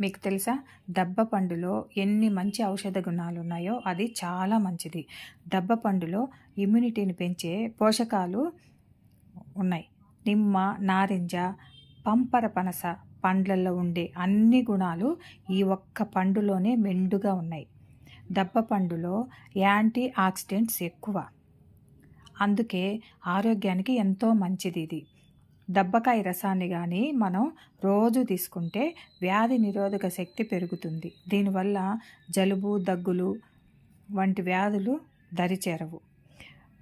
మీకు తెలుసా? దబ్బ పండులో ఎన్ని మంచి ఔషధ గుణాలు ఉన్నాయో అది చాలా మంచిది. దబ్బ పండులో ఇమ్యూనిటీని పెంచే పోషకాలు ఉన్నాయి. నిమ్మ నారింజ పంపర పనస పండ్లలో ఉండే అన్ని గుణాలు ఈ ఒక్క పండులోనే మెండుగా ఉన్నాయి. దబ్బ పండులో యాంటీ ఆక్సిడెంట్స్ ఎక్కువ. అందుకే ఆరోగ్యానికి ఎంతో మంచిది ఇది. దబ్బకాయ రసాన్ని కానీ మనం రోజు తీసుకుంటే వ్యాధి నిరోధక శక్తి పెరుగుతుంది. దీనివల్ల జలుబు దగ్గులు వంటి వ్యాధులు దరిచేరవు.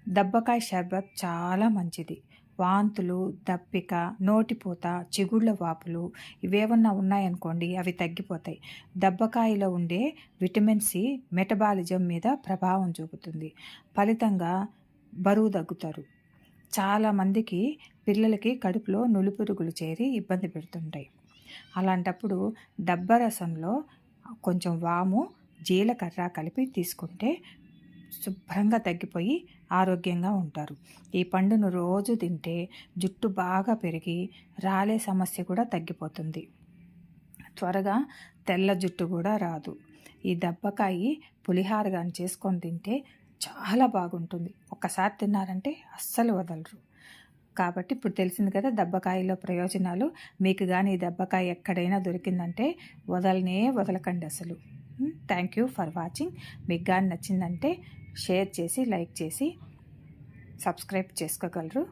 దబ్బకాయ షర్బత్ చాలా మంచిది. వాంతులు దప్పిక నోటిపూత చిగుళ్ళ వాపులు ఇవేమన్నా ఉన్నాయనుకోండి అవి తగ్గిపోతాయి. దబ్బకాయలో ఉండే విటమిన్ సి మెటబాలిజం మీద ప్రభావం చూపుతుంది. ఫలితంగా బరువు తగ్గుతారు. చాలామందికి పిల్లలకి కడుపులో నులిపురుగులు చేరి ఇబ్బంది పెడుతుంటాయి. అలాంటప్పుడు దబ్బరసంలో కొంచెం వాము జీలకర్ర కలిపి తీసుకుంటే శుభ్రంగా తగ్గిపోయి ఆరోగ్యంగా ఉంటారు. ఈ పండును రోజు తింటే జుట్టు బాగా పెరిగి రాలే సమస్య కూడా తగ్గిపోతుంది. త్వరగా తెల్ల జుట్టు కూడా రాదు. ఈ దబ్బకాయి పులిహార కానీ చేసుకొని తింటే చాలా బాగుంటుంది. ఒక్కసారి తిన్నారంటే అస్సలు వదలరు. కాబట్టి ఇప్పుడు తెలిసింది కదా దెబ్బకాయలో ప్రయోజనాలు. మీకు కానీ ఈ దెబ్బకాయ ఎక్కడైనా దొరికిందంటే వదలనే వదలకండి అసలు. థ్యాంక్ యూ ఫర్ వాచింగ్ మీకు కానీ నచ్చిందంటే షేర్ చేసి లైక్ చేసి సబ్స్క్రైబ్ చేసుకోగలరు.